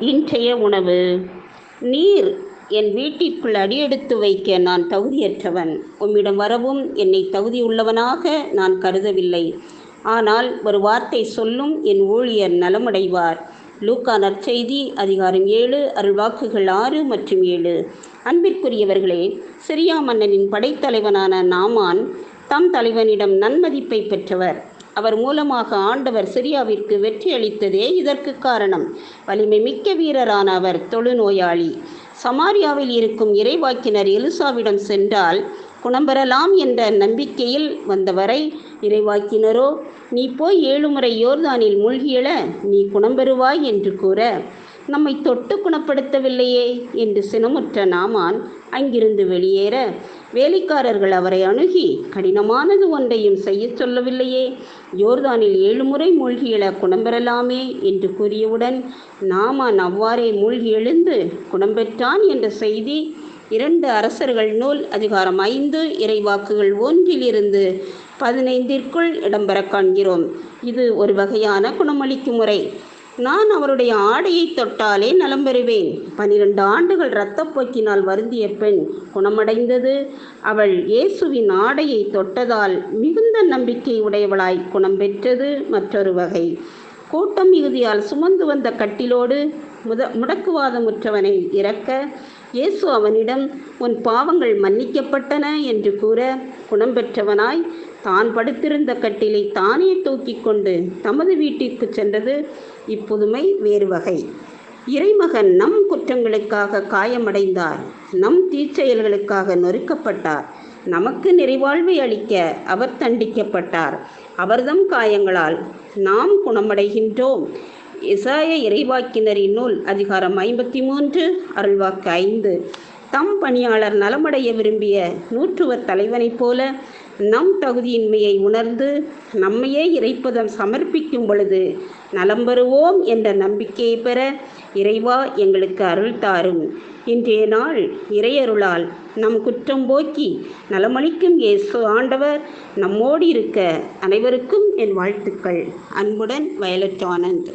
இன்றைய உணவு. நீர் என் வீட்டிற்குள் அடியெடுத்து வைக்க நான் தகுதியற்றவன். உம்மிடம் வரவும் என்னை தகுதியுள்ளவனாக நான் கருதவில்லை. ஆனால் ஒரு வார்த்தை சொல்லும் என் ஊழியர் நலமடைவார். லூக்கா நற்செய்தி அதிகாரம் ஏழு அருள்வாக்குகள் ஆறு மற்றும் ஏழு. அன்பிற்குரியவர்களே சிரியா மன்னனின் படைத்தலைவனான நாமான் தம் தலைவனிடம் நன்மதிப்பை பெற்றவர். அவர் மூலமாக ஆண்டவர் சிரியாவிற்கு வெற்றி அளித்ததே இதற்கு காரணம். வலிமை மிக்க வீரரான அவர் தொழுநோயாளி. சமாரியாவில் இருக்கும் இறைவாக்கினர் எலுசாவிடம் சென்றால் குணம்பெறலாம் என்ற நம்பிக்கையில் வந்தவரை இறைவாக்கினரோ நீ போய் ஏழு முறை யோர்தானில் மூழ்கியல நீ குணம்பெறுவாய் என்று கூற நம்மை தொட்டு குணப்படுத்தவில்லையே என்று சினமுற்ற நாமான் அங்கிருந்து வெளியேற வேலைக்காரர்கள் அவரை அணுகி கடினமானது ஒன்றையும் செய்யச் சொல்லவில்லையே. யோர்தானில் ஏழு முறை மூழ்கியல குணம்பெறலாமே என்று கூறியவுடன் நாமான் அவ்வாறே மூழ்கி எழுந்து குணம்பெற்றான் என்ற செய்தி இரண்டு அரசர்கள் நூல் அதிகாரம் ஐந்து இறைவாக்குகள் ஒன்றிலிருந்து பதினைந்திற்குள் இடம்பெற காண்கிறோம். இது ஒரு வகையான குணமளிக்கும் முறை. நான் அவருடைய ஆடையை தொட்டாலே நலம் பெறுவேன். பனிரெண்டு ஆண்டுகள் இரத்தப்போக்கினால் வருந்திய பெண் குணமடைந்தது. அவள் இயேசுவின் ஆடையை தொட்டதால் மிகுந்த நம்பிக்கை உடையவளாய் குணம் பெற்றது மற்றொரு வகை. கூட்டம் மிகுதியால் சுமந்து வந்த கட்டிலோடு முத முடக்குவாதமுற்றவனை இறக்க இயேசு அவனிடம் உன் பாவங்கள் மன்னிக்கப்பட்டன என்று கூற குணம் பெற்றவனாய் தான் படுத்திருந்த கட்டிலை தானே தூக்கி கொண்டு தமது வீட்டிற்கு சென்றது. இப்புதுமை வேறு வகை. இறைமகன் நம் குற்றங்களுக்காக காயமடைந்தார். நம் தீச்செயல்களுக்காக நொறுக்கப்பட்டார். நமக்கு நிறைவாழ்வை அளிக்க அவர் தண்டிக்கப்பட்டார். அவர்தம் காயங்களால் நாம் குணமடைகின்றோம். இசாய இறைவாக்கினரின் நூல் அதிகாரம் ஐம்பத்தி மூன்று அருள்வாக்கு ஐந்து. தம் பணியாளர் நலமடைய விரும்பிய நூற்றுவர் தலைவனைப் போல நம் தகுதியின்மையை உணர்ந்து நம்மையே இறைப்பதம் சமர்ப்பிக்கும் பொழுது நலம் பெறுவோம் என்ற நம்பிக்கையை பெற இறைவா எங்களுக்கு அருள் தாரும். இன்றைய நாள் இறையருளால் நம் குற்றம் போக்கி நலமளிக்கும் இயேசு ஆண்டவர் நம்மோடு இருக்க அனைவருக்கும் என் வாழ்த்துக்கள். அன்புடன் வயலட் ஆனந்த்.